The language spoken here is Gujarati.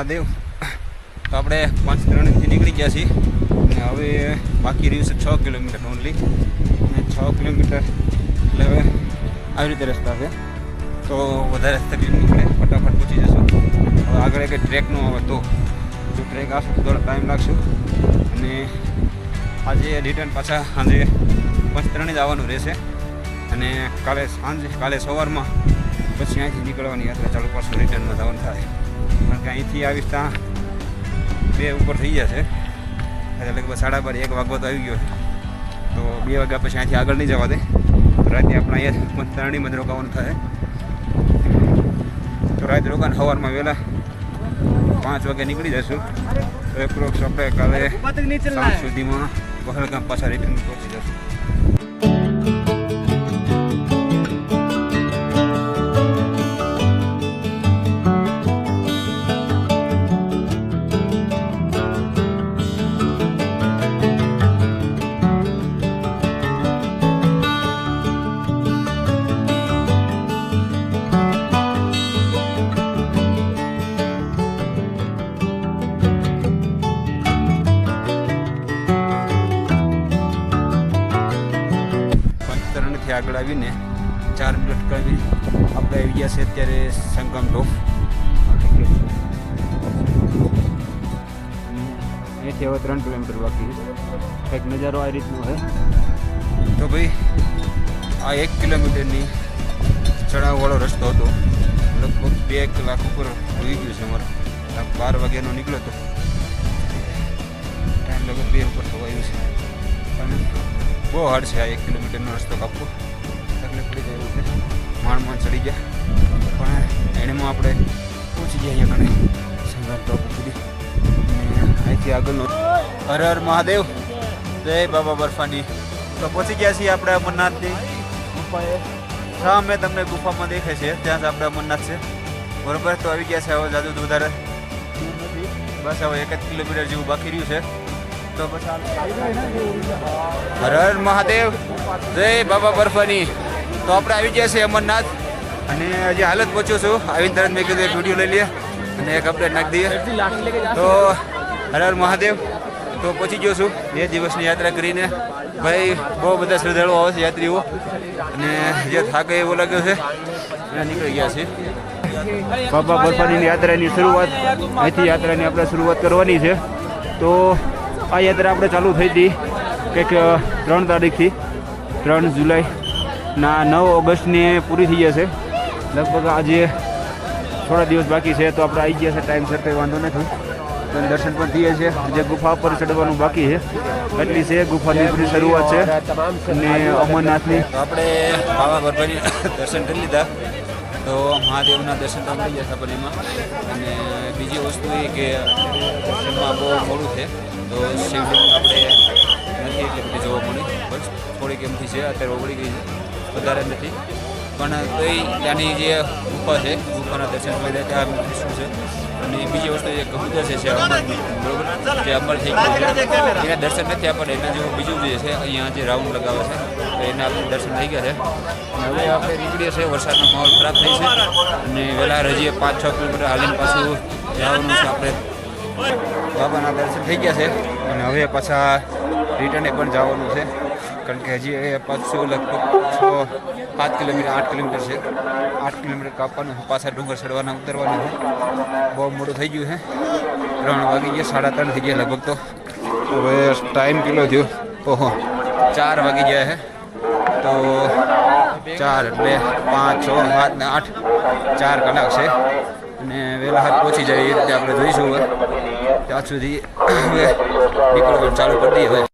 મહાદેવ. તો આપણે પાંચ ત્રણથી નીકળી ગયા છીએ. અને હવે બાકી રહ્યું છે છ કિલોમીટર ઓનલી અને છ કિલોમીટર એટલે હવે આવી રીતે રસ્તા છે. તો વધારે તકલીફ નહીં ફટાફટ પહોંચી જશું. હવે આગળ એક ટ્રેક ન આવે તો. જો ટ્રેક આવશે તો થોડો ટાઈમ લાગશે. અને આજે રિટર્ન પાછા સાંજે પાંચ ત્રણ જ આવવાનું રહેશે. અને કાલે સાંજે, કાલે સવારમાં પછી અહીંથી નીકળવાની યાત્રા ચાલુ પાછું રિટર્નમાં જવાનું થાય. કારણ કે અહીંથી આવીશ ત્યાં બે ઉપર થઈ જશે. એટલે લગભગ સાડા બાર એક વાગવા તો આવી ગયો છે. તો બે વાગ્યા પછી અહીંથી આગળ નહીં જવા દે. તો રાતે આપણે અહીંયા પંચતરણીમાં મંદિર રોકાવાનું થાય. તો રાતે રોકાણ સવારમાં વહેલા પાંચ વાગે નીકળી જશું. તો એપ્રોક્સ આપણે કાલે સાંજ સુધીમાં પહલગામ પાછા રિટર્ન પહોંચી જશું. પંચતરણથી આગળ આવીને ચાર મિનિટ કરી આપણે આવી ગયા છે અત્યારે સંગમ ટોપ અહીંથી હવે ત્રણ કિલોમીટર બાકી એક નજારો આ રીતનો છે. તો ભાઈ આ એક કિલોમીટરની ચડાવવાળો રસ્તો હતો. લગભગ બે કલાક ઉપર હોઈ ગયું છે અમારે. બાર વાગ્યાનો નીકળ્યો હતો ટાઈમ લગભગ બે ઉપર થવાયું છે. પણ બહુ હાર્ડ છે આ એક કિલોમીટરનો રસ્તો કાપવો. તકલીફ પડી જાય એવું છે. માણ માણ ચડી ગયા. પણ એણેમાં આપણે પહોંચી ગયા અહીંયા કણે સંગમ ટોપ સુધી અહીંથી આગળનો હર હર મહાદેવ. જય બાબા બરફાની. તો પહોંચી ગયા છીએ આપણે અમરનાથની ગુફાએ. સામે તમને ગુફામાં દેખે છે. ત્યાં જ આપણે અમરનાથ છે. બરોબર? તો આવી ગયા છે હવે જાદુ વધારે. બસ હવે એક જ કિલોમીટર જેવું બાકી રહ્યું છે. હર હર મહાદેવ. જય બાબા બરફાની. તો આપણે આવી ગયા છે અમરનાથ. અને હજી હાલ જ પહોંચ્યો છું. આવીને તરત મેં કીધું એક વીડિયો લઈ લઈએ અને એક અપડેટ નાખી દઈએ. તો હર હર મહાદેવ. તો પહોંચી ગયો છું. બે દિવસની યાત્રા કરીને. ભાઈ, બહુ બધા શ્રદ્ધાળુઓ આવે છે યાત્રીઓ. અને જે થાકે એવો લાગ્યો છે અને નીકળી ગયા છે બાબા બરફાનીની યાત્રાની શરૂઆત. અહીંથી યાત્રાની આપણે શરૂઆત કરવાની છે. તો આ યાત્રા આપણે ચાલુ થઈ હતી કંઈક ત્રણ તારીખથી, ત્રણ જુલાઈના નવ ઓગસ્ટની પૂરી થઈ જશે. લગભગ આજે થોડા દિવસ બાકી છે તો આપણે આવી ગયા છે ટાઈમસર કંઈ વાંધો નથી. પણ દર્શન પણ થઈએ છે. જે ગુફા પર ચડવાનું બાકી છે. એટલી છે ગુફાની શરૂઆત છે. અને અમરનાથની આપણે બાબા ભરભાઈ દર્શન કરી લીધા. તો મહાદેવના દર્શન તો મળી ગયા આપણને અને બીજી વસ્તુ એ કે દર્શનમાં બહુ મોડું છે. તો શિવલિંગ આપણે નથી એટલી બધી જોવા મળી. બસ થોડીક એમથી છે, અત્યારે ઓગળી ગઈ છે. વધારે નથી. પણ તોય ત્યાંની જે ગુફા છે, ગુફાના દર્શન જાય ત્યાં શું છે? અને બીજી વસ્તુ જે કબૂતર છે અમરની બરોબર? જે અમર થઈ ગયું એના દર્શન નથી આપણને એના જેવું બીજું જે છે, અહીંયા જે રાઉન્ડ લગાવે છે, તો એના આપણે દર્શન થઈ ગયા છે. અને હવે આપણે નીકળીએ છીએ, વરસાદનો માહોલ ખરાબ થઈ છે. અને વહેલા હજી પાંચ છ કિલોમીટર હાલીને પાછું જવાનું છે આપણે. બાબાના દર્શન થઈ ગયા છે અને હવે પાછા રિટર્ને પણ જવાનું છે. કારણ કે હજી પાછું લગભગ છ પાંચ કિલોમીટર, આઠ કિલોમીટર છે. આઠ કિલોમીટર કાપવાનું પાછા ડુંગર ચડવાના, ઉતરવાના છે. બહુ મોડું થઈ ગયું છે. ત્રણ વાગી ગયા, સાડા ત્રણ થઈ ગયા લગભગ તો. હવે ટાઈમ કેટલો થયો? ઓહો, ચાર વાગી ગયા છે. તો ચાર એટલે પાંચ, છ, સાત ને આઠ, ચાર કલાક છે. અને વહેલા હાથ પહોંચી જાય એ રીતે આપણે જોઈશું હવે. ત્યાં સુધી નીકળવાનું ચાલુ કરી દઈએ. હવે